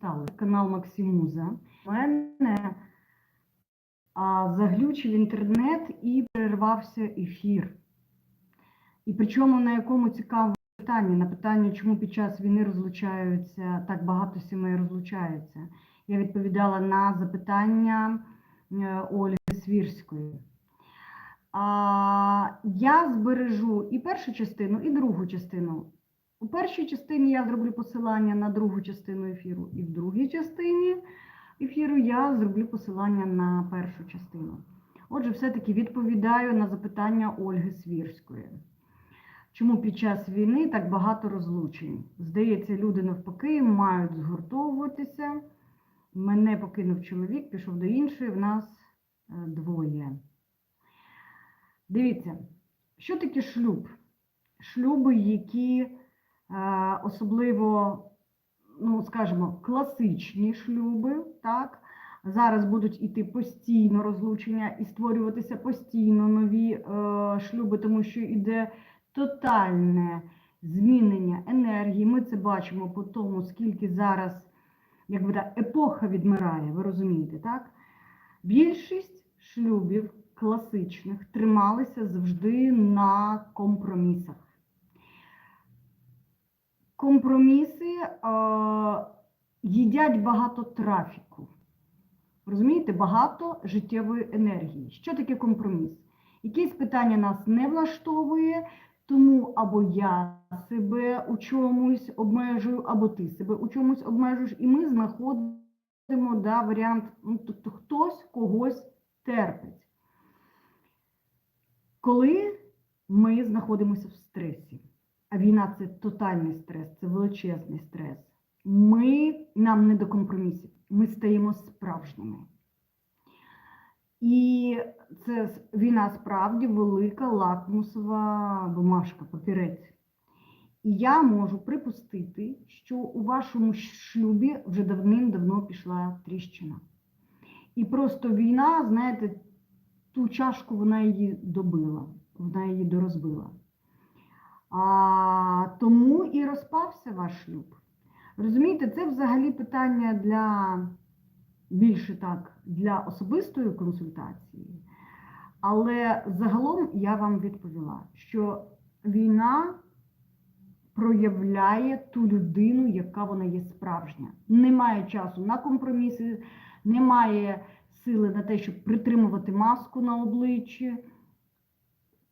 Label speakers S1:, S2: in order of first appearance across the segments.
S1: стали. Канал Максимуза. У мене а, заглючив інтернет і перервався ефір. І причому на якому цікаве питання, на питання, чому під час війни розлучаються, так багато сімей розлучаються. Я відповідала на запитання е, Ольги Свірської. А, я збережу і першу частину, і другу частину. У першій частині я зроблю посилання на другу частину ефіру, і в другій частині ефіру я зроблю посилання на першу частину. Отже, все-таки відповідаю на запитання Ольги Свірської. Чому під час війни так багато розлучень? Здається, люди навпаки мають згуртовуватися. Мене покинув чоловік, пішов до іншої, в нас е, двоє. Дивіться, що таке шлюб? Шлюби, які особливо, ну, скажімо, класичні шлюби, так? Зараз будуть іти постійно розлучення і створюватися постійно нові е, шлюби, тому що йде тотальне змінення енергії. Ми це бачимо по тому, скільки зараз якби та епоха відмирає, ви розумієте, так? Більшість шлюбів класичних трималися завжди на компромісах. Компроміси е, їдять багато трафіку. Розумієте, багато життєвої енергії. Що таке компроміс? Якесь питання нас не влаштовує, тому або я себе у чомусь обмежую, або ти себе у чомусь обмежуєш, і ми знаходимо да, варіант, ну, тобто хтось когось терпить. Коли ми знаходимося в стресі, а війна це тотальний стрес, це величезний стрес, ми нам не до компромісів, ми стаємо справжніми. І це війна справді велика лакмусова бумажка, папірець. І я можу припустити, що у вашому шлюбі вже давним-давно пішла тріщина. І просто війна, знаєте, ту чашку вона її добила, вона її дорозбила. А, тому і розпався ваш шлюб. Розумієте, це взагалі питання для більше так для особистої консультації. Але загалом я вам відповіла, що війна проявляє ту людину, яка вона є справжня. Немає часу на компроміси, немає сили на те, щоб притримувати маску на обличчі.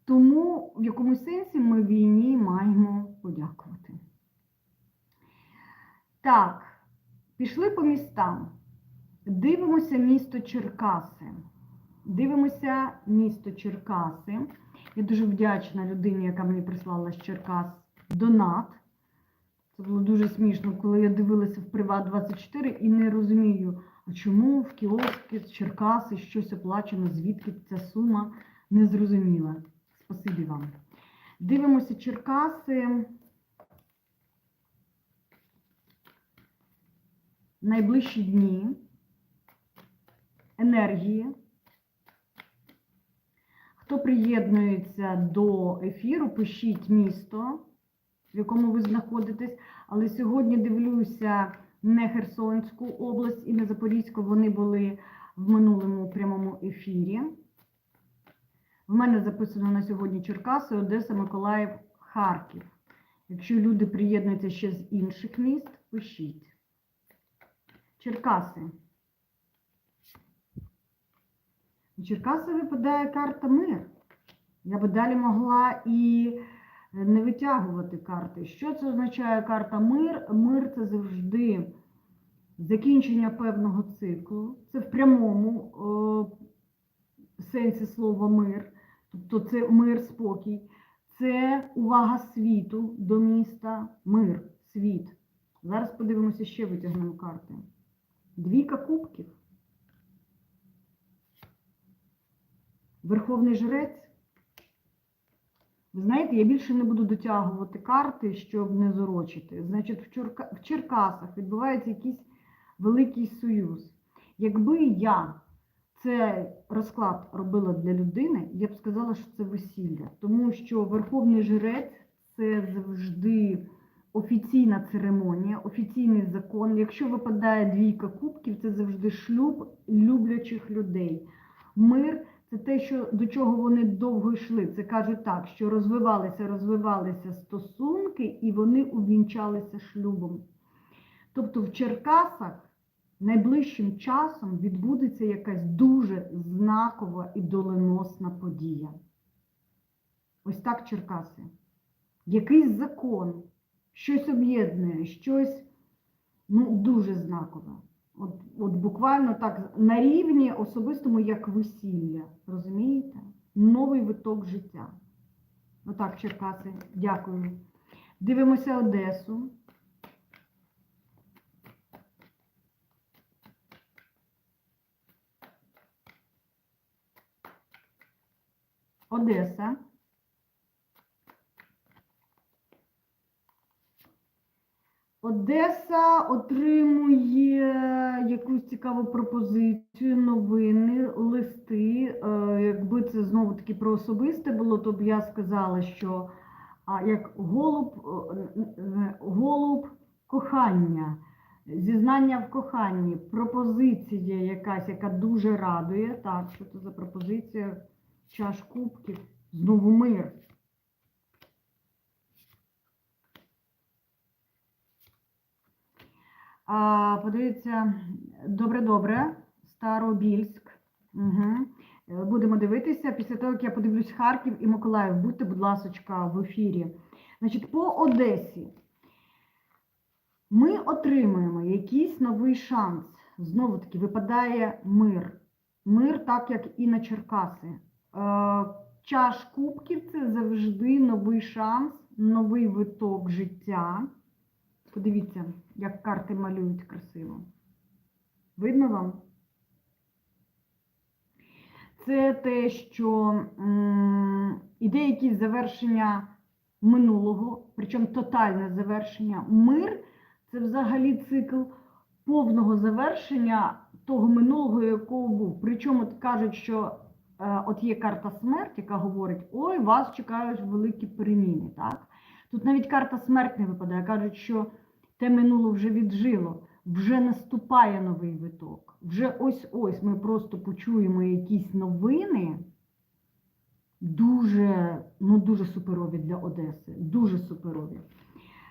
S1: Тому в якомусь сенсі ми війні маємо подякувати. Так, пішли по містам. Дивимося місто Черкаси. Дивимося місто Черкаси. Я дуже вдячна людині, яка мені прислала з Черкас донат. Це було дуже смішно, коли я дивилася в Приват 24 і не розумію, а чому в кіоски з Черкаси щось оплачено, звідки ця сума не зрозуміла. Спасибі вам. Дивимося Черкаси. Найближчі дні енергії. Хто приєднується до ефіру, пишіть місто, в якому ви знаходитесь. Але сьогодні дивлюся не Херсонську область і не Запорізьку, вони були в минулому прямому ефірі. В мене записано на сьогодні Черкаси, Одеса, Миколаїв, Харків. Якщо люди приєднуються ще з інших міст, пишіть. Черкаси. У Черкаси випадає карта мир. Я би далі могла і не витягувати карти. Що це означає карта мир? Мир це завжди закінчення певного циклу. Це в прямому е, сенсі слова мир. Тобто це мир, спокій. Це увага світу до міста, мир, світ. Зараз подивимося, ще витягнемо карти. Двійка кубків. Верховний жрець. Ви знаєте, я більше не буду дотягувати карти, щоб не зорочити. Значить, в, Чурка... в Черкасах відбувається якийсь великий союз. Якби я цей розклад робила для людини, я б сказала, що це весілля. Тому що Верховний жрець це завжди офіційна церемонія, офіційний закон. Якщо випадає двійка кубків, це завжди шлюб люблячих людей. Мир це те, що до чого вони довго йшли. Це кажуть так, що розвивалися, розвивалися стосунки, і вони увінчалися шлюбом. Тобто в Черкасах найближчим часом відбудеться якась дуже знакова і доленосна подія. Ось так Черкаси. Якийсь закон, щось об'єднує, щось ну, дуже знакове. От, от буквально так на рівні особистому, як весілля. Розумієте? Новий виток життя. Отак, Черкаси, дякую. Дивимося Одесу. Одеса. Одеса отримує якусь цікаву пропозицію, новини, листи. Е, Якби це знову таки про особисте було, то б я сказала, що як голуб, е, е, голуб кохання, зізнання в коханні, пропозиція якась, яка дуже радує. Так, що це за пропозиція? Чаш кубків, знову мир. А, подивіться, добре-добре, Старобільськ. Угу. Будемо дивитися. Після того, як я подивлюсь Харків і Миколаїв, будьте, будь ласочка, в ефірі. Значить, по Одесі ми отримуємо якийсь новий шанс. Знову таки, випадає мир. Мир, так як і на Черкаси. Е, Чаш кубків це завжди новий шанс, новий виток життя. Подивіться, як карти малюють красиво. Видно вам? Це те, що іде якісь завершення минулого, причому тотальне завершення. Мир це взагалі цикл повного завершення того минулого, якого був. Причому кажуть, що от є карта смерть, яка говорить, ой, вас чекають великі переміни. Так? Тут навіть карта смерть не випадає. Кажуть, що те минуло вже віджило, вже наступає новий виток. Вже ось-ось ми просто почуємо якісь новини. Дуже, ну дуже суперові для Одеси. Дуже суперові.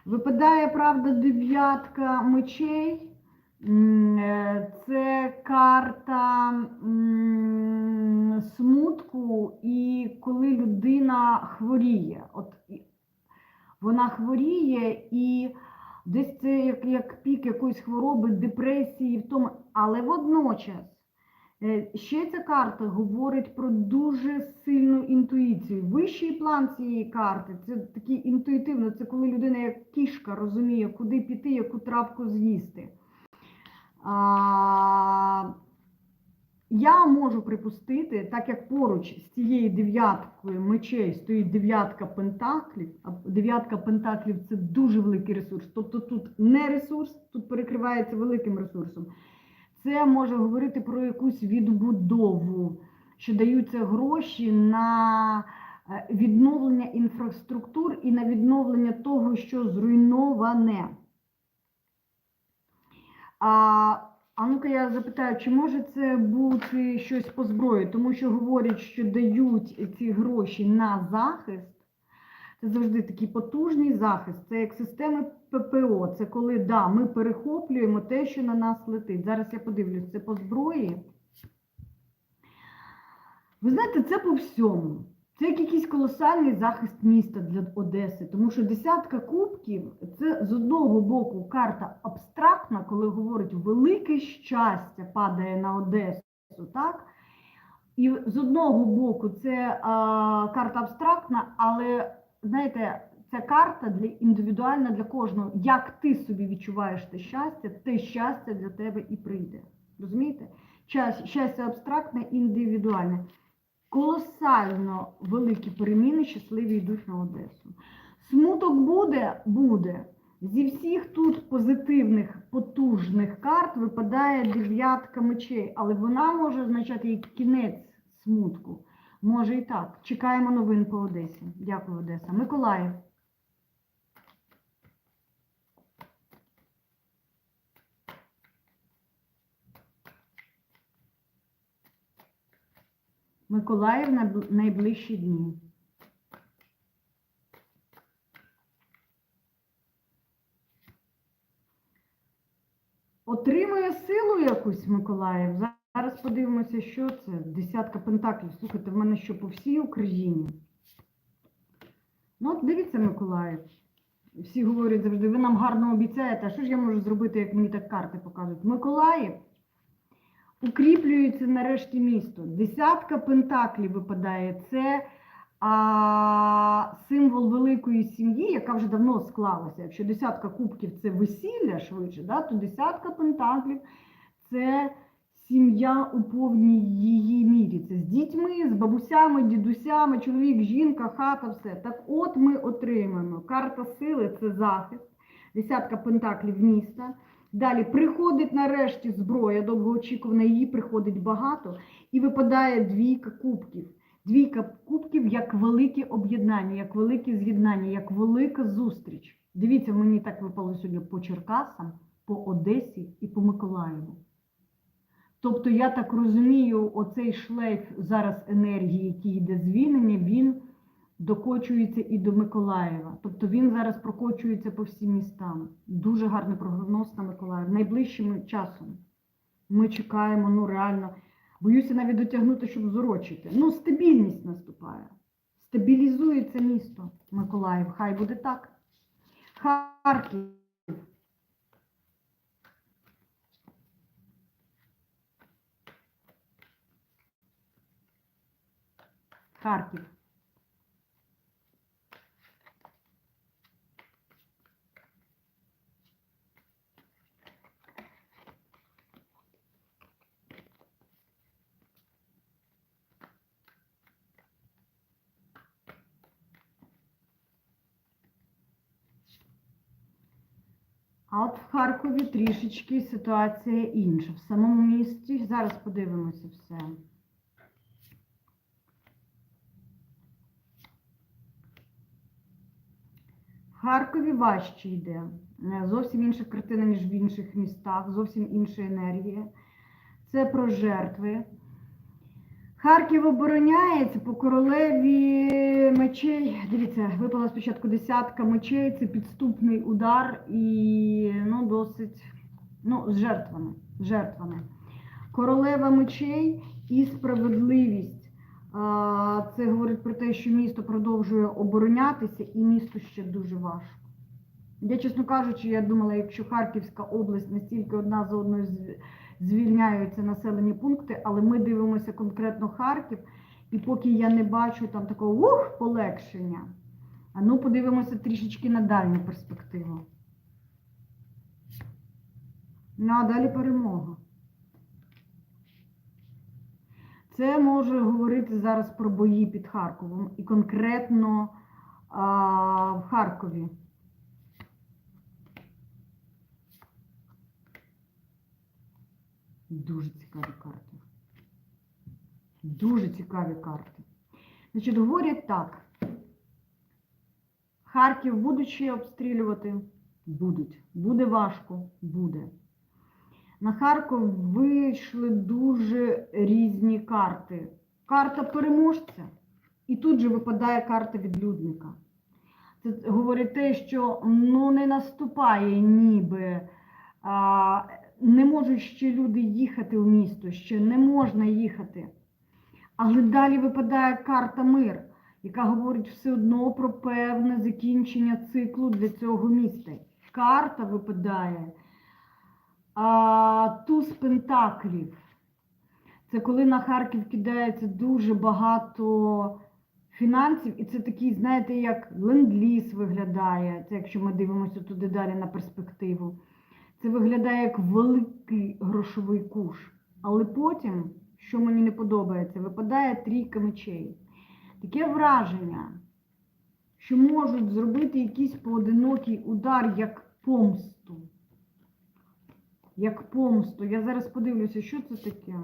S1: Випадає, правда, дев'ятка мечей. Е, Це карта смутку, і коли людина хворіє. От вона хворіє і десь це як, як пік якоїсь хвороби, депресії, в тому. Але водночас е, ще ця карта говорить про дуже сильну інтуїцію. Вищий план цієї карти це такий інтуїтивно, це коли людина як кішка розуміє, куди піти, яку травку з'їсти. А, я можу припустити, так як поруч з цією дев'яткою мечей стоїть дев'ятка пентаклів, а дев'ятка пентаклів це дуже великий ресурс. Тобто тут не ресурс, тут перекривається великим ресурсом. Це може говорити про якусь відбудову, що даються гроші на е, відновлення інфраструктур і на відновлення того, що зруйноване. А, а ну-ка я запитаю, чи може це бути щось по зброї? Тому що говорять, що дають ці гроші на захист. Це завжди такий потужний захист. Це як системи ППО. Це коли да, ми перехоплюємо те, що на нас летить. Зараз я подивлюсь, це по зброї. Ви знаєте, це по всьому. Це як якийсь колосальний захист міста для Одеси, тому що десятка кубків це з одного боку карта абстрактна, коли говорить велике щастя падає на Одесу, так? І з одного боку це а, карта абстрактна, але знаєте, ця карта для індивідуальна для кожного. Як ти собі відчуваєш те щастя, те щастя для тебе і прийде. Розумієте? Щастя абстрактне, індивідуальне колосально великі переміни щасливі йдуть на Одесу. Смуток буде? Буде. Зі всіх тут позитивних, потужних карт випадає дев'ятка мечей, але вона може означати і кінець смутку. Може і так. Чекаємо новин по Одесі. Дякую, Одеса. Миколаїв. Миколаїв на найближчі дні. Отримує силу якусь Миколаїв. Зараз подивимося, що це. Десятка пентаклів. Слухайте, в мене що по всій Україні. Ну, от дивіться, Миколаїв. Всі говорять завжди, ви нам гарно обіцяєте, а що ж я можу зробити, як мені так карти показують? Миколаїв укріплюється нарешті місто. Десятка пентаклів випадає. Це а, символ великої сім'ї, яка вже давно склалася. Якщо десятка кубків це весілля швидше, да, то десятка пентаклів це сім'я у повній її мірі. Це з дітьми, з бабусями, дідусями, чоловік, жінка, хата, все. Так от ми отримаємо. Карта сили це захист, десятка пентаклів міста. Далі приходить нарешті зброя, довгоочікувана, її приходить багато, і випадає двійка кубків. Двійка кубків як велике об'єднання, як велике з'єднання, як велика зустріч. Дивіться, мені так випало сьогодні по Черкасам, по Одесі і по Миколаєву. Тобто, я так розумію, оцей шлейф зараз енергії, який йде звільнення, він докочується і до Миколаєва. Тобто він зараз прокочується по всім містам. Дуже гарний прогноз на Миколаїв. Найближчим часом ми чекаємо, ну реально, боюся навіть дотягнути, щоб зорочити. Ну, стабільність наступає. Стабілізується місто Миколаїв. Хай буде так. Харків. Харків. А от в Харкові трішечки ситуація інша. В самому місті зараз подивимося все. В Харкові важче йде. Е, Зовсім інша картина, ніж в інших містах, зовсім інша енергія. Це про жертви. Харків обороняється по королеві мечей. Дивіться, випала спочатку десятка мечей, це підступний удар і ну, досить ну, з жертвами. жертвами. Королева мечей і справедливість. Це говорить про те, що місто продовжує оборонятися, і місту ще дуже важко. Я, чесно кажучи, я думала, якщо Харківська область настільки одна за одною звільняються населені пункти, але ми дивимося конкретно Харків, і поки я не бачу там такого ух, полегшення, а ну подивимося трішечки на дальню перспективу. Ну, а далі перемога. Це може говорити зараз про бої під Харковом і конкретно а, в Харкові. Дуже цікаві карти. Дуже цікаві карти. Значить, говорять так. Харків будуть ще обстрілювати? Будуть. Буде важко? Буде. На Харків вийшли дуже різні карти. Карта переможця, і тут же випадає карта відлюдника. Це говорить те, що ну, не наступає ніби. А, не можуть ще люди їхати в місто, ще не можна їхати. Але далі випадає карта мир, яка говорить все одно про певне закінчення циклу для цього міста. Карта випадає а, туз пентаклів. Це коли на Харків кидається дуже багато фінансів, і це такий, знаєте, як ленд-ліз виглядає, це якщо ми дивимося туди далі на перспективу. Це виглядає як великий грошовий куш. Але потім, що мені не подобається, випадає трійка мечей. Таке враження, що можуть зробити якийсь поодинокий удар як помсту. Як помсту. Я зараз подивлюся, що це таке.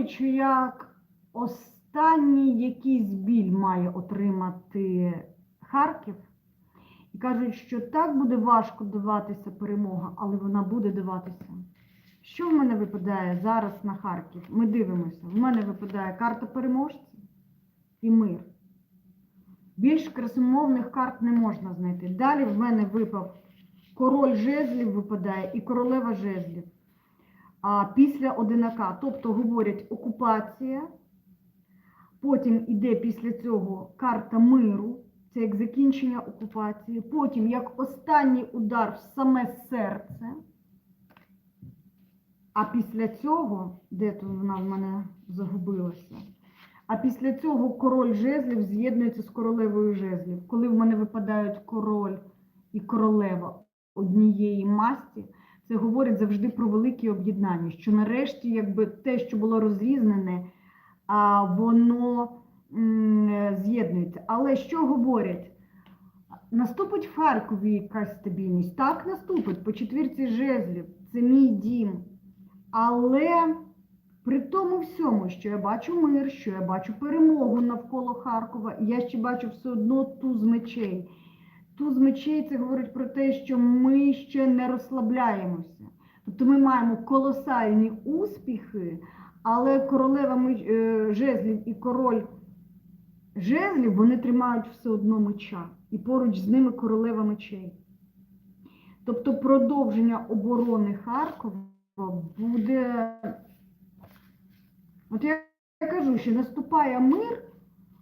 S1: А, як останній якийсь біль має отримати Харків. І кажуть, що так буде важко даватися перемога, але вона буде даватися. Що в мене випадає зараз на Харків? Ми дивимося. В мене випадає карта переможця і мир. Більш красомовних карт не можна знайти. Далі в мене випав король жезлів випадає і королева жезлів. А після одинака, тобто говорять окупація, потім іде після цього карта миру, це як закінчення окупації, потім як останній удар в саме серце. А після цього, де тут вона в мене загубилася? А після цього король жезлів з'єднується з королевою жезлів. Коли в мене випадають король і королева однієї масті, це говорить завжди про великі об'єднання, що нарешті якби те, що було розрізнене, а воно з'єднується. Але що говорять? Наступить в Харкові якась стабільність? Так, наступить по четвірці жезлів. Це мій дім. Але при тому всьому, що я бачу мир, що я бачу перемогу навколо Харкова, я ще бачу все одно туз мечей. Туз мечей це говорить про те, що ми ще не розслабляємося. Тобто ми маємо колосальні успіхи, але королева е, жезлів і король жезлів вони тримають все одно меча. І поруч з ними королева мечей. Тобто продовження оборони Харкова буде. От я кажу, що наступає мир,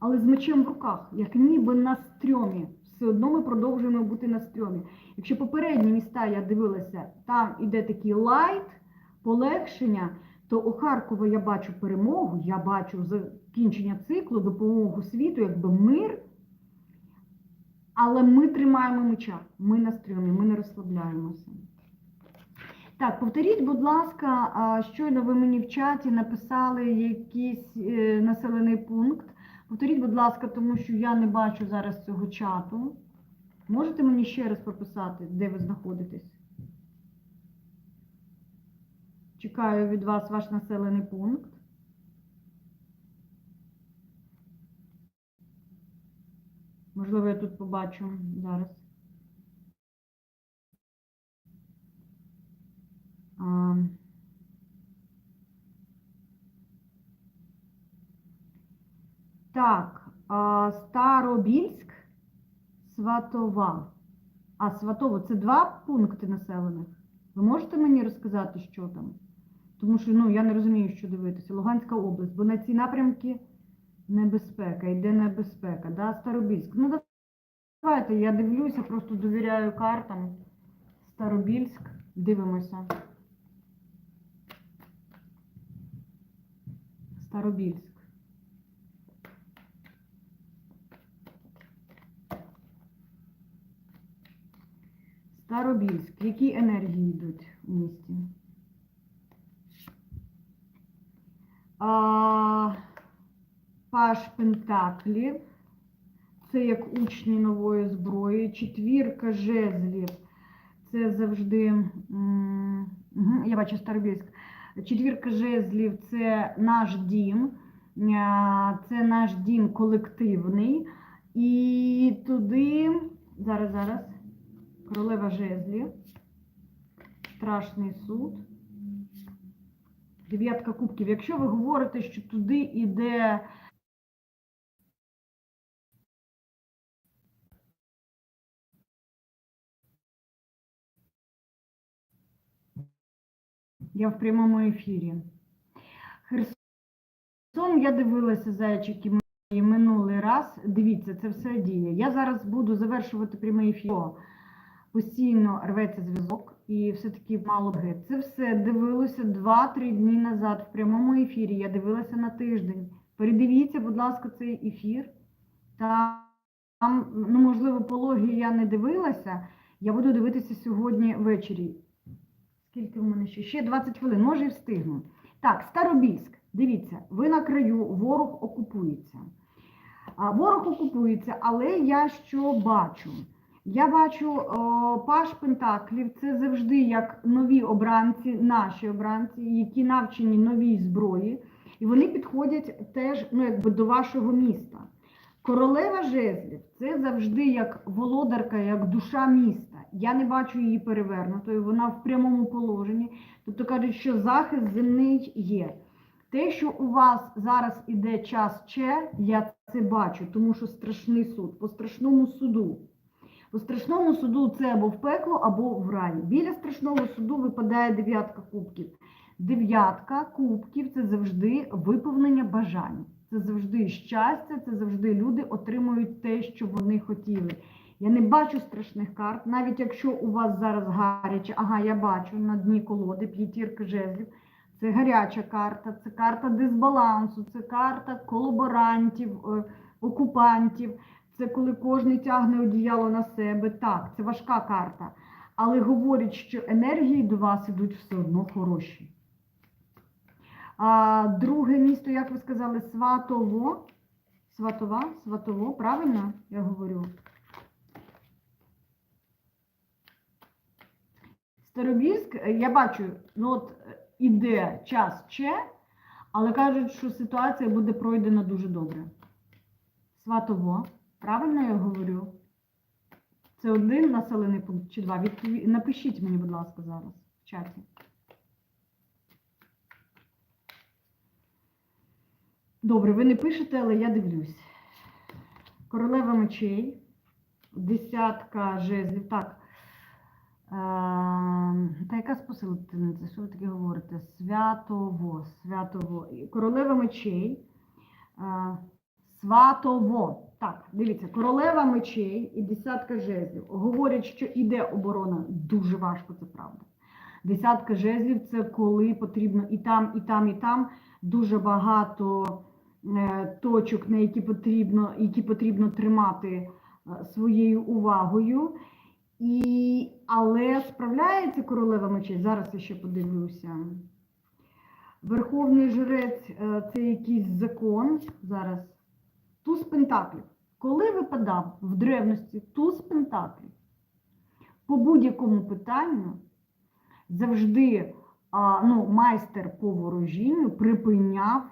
S1: але з мечем в руках, як ніби на стрьомі. Все одно ми продовжуємо бути на стрьомі. Якщо попередні міста я дивилася, там іде такий лайт, полегшення, то у Харкова я бачу перемогу, я бачу закінчення циклу, допомогу світу, якби мир. Але ми тримаємо меча, ми на стрьомі, ми не розслабляємося. Так, повторіть, будь ласка, щойно ви мені в чаті написали якийсь е, населений пункт. Повторіть, будь ласка, тому що я не бачу зараз цього чату. Можете мені ще раз прописати, де ви знаходитесь? Чекаю від вас ваш населений пункт. Можливо, я тут побачу зараз. А, Так, а, Старобільськ, Сватова. А Сватово це два пункти населених. Ви можете мені розказати, що там? Тому що ну, я не розумію, що дивитися. Луганська область, бо на ці напрямки небезпека, йде небезпека. Да? Старобільськ. Ну, давайте, я дивлюся, просто довіряю картам. Старобільськ, дивимося. Старобільськ. Старобільськ. Які енергії йдуть у місті? А, Паш Пентаклів. Це як учні нової зброї. Четвірка жезлів. Це завжди. Я бачу Старобільськ. Четвірка жезлів це наш дім. Це наш дім колективний. І туди. Зараз, зараз. Королева жезлів. Страшний суд. Дев'ятка кубків. Якщо ви говорите, що туди йде Я в прямому ефірі. Херсон, я дивилася зайчики минулий раз. Дивіться, це все діє. Я зараз буду завершувати прямий ефір. Постійно рветься зв'язок і все-таки мало бги. Це все дивилося 2-3 дні назад в прямому ефірі. Я дивилася на тиждень. Передивіться, будь ласка, цей ефір. Там, ну, можливо, пологи я не дивилася. Я буду дивитися сьогодні ввечері. Скільки в мене ще? Ще 20 хвилин, може і встигну. Так, Старобільськ. Дивіться, ви на краю, ворог окупується. Ворог окупується, але я що бачу? Я бачу о, Паш Пентаклів, це завжди як нові обранці, наші обранці, які навчені новій зброї, І вони підходять теж ну, якби до вашого міста. Королева жезлів це завжди як володарка, як душа міста. Я не бачу її перевернутою, вона в прямому положенні. Тобто кажуть, що захист земний є. Те, що у вас зараз іде час Че, я це бачу, тому що страшний суд. По страшному суду. По страшному суду це або в пекло, або в рай. Біля страшного суду випадає дев'ятка кубків. Дев'ятка кубків це завжди виповнення бажань. Це завжди щастя, це завжди люди отримують те, що вони хотіли. Я не бачу страшних карт, навіть якщо у вас зараз гаряче, ага, я бачу на дні колоди п'ятірки жезлів. Це гаряча карта, це карта дисбалансу, це карта колаборантів, е, окупантів. Це коли кожен тягне одіяло на себе. Так, це важка карта. Але говорять, що енергії до вас ідуть все одно хороші. А друге місто, як ви сказали, Сватово. Сватова, Сватово, правильно я говорю? Старобільськ, е, я бачу, ну от е, іде час Че, але кажуть, що ситуація буде пройдена дуже добре. Сватово, правильно я говорю? Це один населений пункт чи два? Відпові... Напишіть мені, будь ласка, зараз в чаті. Добре, ви не пишете, але я дивлюсь. Королева мечей, десятка жезлів. Так. Е, Та яка спосилительниця? Що ви таке говорите? Святово, святово. Королева мечей. Сватово. Так, дивіться, королева мечей і десятка жезлів. Говорять, що іде оборона дуже важко, це правда. Десятка жезлів це коли потрібно і там, і там, і там дуже багато е, точок, на які потрібно, які потрібно тримати е, своєю увагою. І, але справляється королева мечей, зараз я ще подивлюся. Верховний жрець е, це якийсь закон. Зараз. Туз Пентаклів. Коли випадав в древності туз Пентаклів, по будь-якому питанню завжди а, ну, майстер по ворожінню припиняв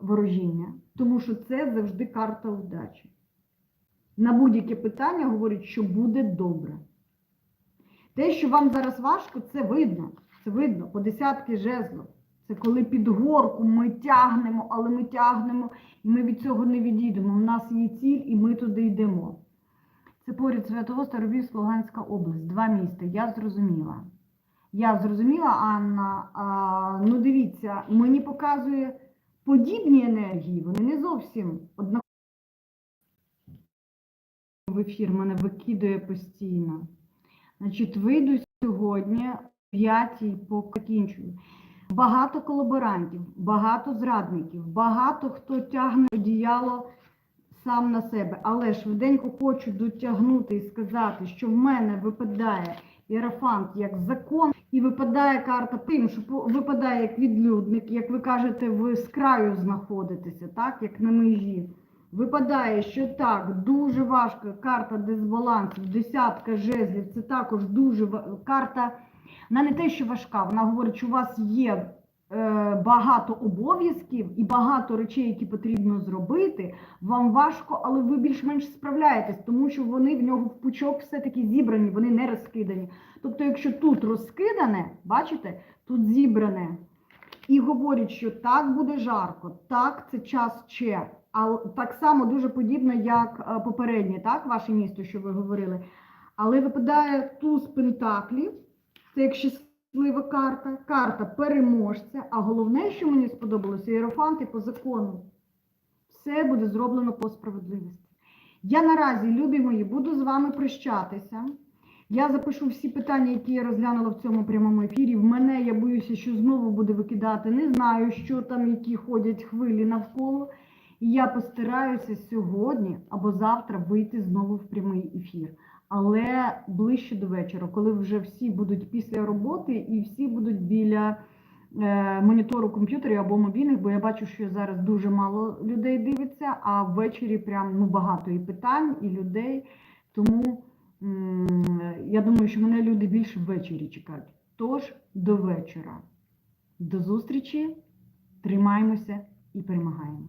S1: ворожіння, тому що це завжди карта удачі. На будь-яке питання говорять, що буде добре. Те, що вам зараз важко, це видно. Це видно по десятки жезлов. Це коли під горку ми тягнемо, але ми тягнемо, і ми від цього не відійдемо. У нас є ціль, і ми туди йдемо. Це поряд Святого Старобільська Луганська область, два міста. Я зрозуміла. Я зрозуміла, Анна. А, ну дивіться, мені показує подібні енергії, вони не зовсім однакові. В ефір мене викидує постійно. Значить, вийду сьогодні п'ятій, покінчую. Багато колаборантів, багато зрадників, багато хто тягне одіяло сам на себе. Але швиденько хочу дотягнути і сказати, що в мене випадає іерафант як закон, і випадає карта тим, що випадає як відлюдник, як ви кажете, ви з краю знаходитеся, так, як на межі. Випадає, що так, дуже важка карта дисбалансів, десятка жезлів, це також дуже карта. Вона не те, що важка, вона говорить, що у вас є е, багато обов'язків і багато речей, які потрібно зробити. Вам важко, але ви більш-менш справляєтесь, тому що вони в нього в пучок все-таки зібрані, вони не розкидані. Тобто, якщо тут розкидане, бачите, тут зібране, і говорять, що так буде жарко, так, це час че. А так само дуже подібно, як е, попереднє, так, ваше місто, що ви говорили. Але випадає туз пентаклів, це як щаслива карта, карта переможця. А головне, що мені сподобалося, іерофанти по закону. Все буде зроблено по справедливості. Я наразі, любі мої, буду з вами прощатися. Я запишу всі питання, які я розглянула в цьому прямому ефірі. В мене я боюся, що знову буде викидати. Не знаю, що там, які ходять хвилі навколо. І я постараюся сьогодні або завтра вийти знову в прямий ефір. Але ближче до вечора, коли вже всі будуть після роботи і всі будуть біля е, монітору комп'ютерів або мобільних, бо я бачу, що зараз дуже мало людей дивиться, а ввечері прям ну, багато і питань, і людей. Тому м, я думаю, що мене люди більше ввечері чекають. Тож до вечора. До зустрічі тримаємося і перемагаємо.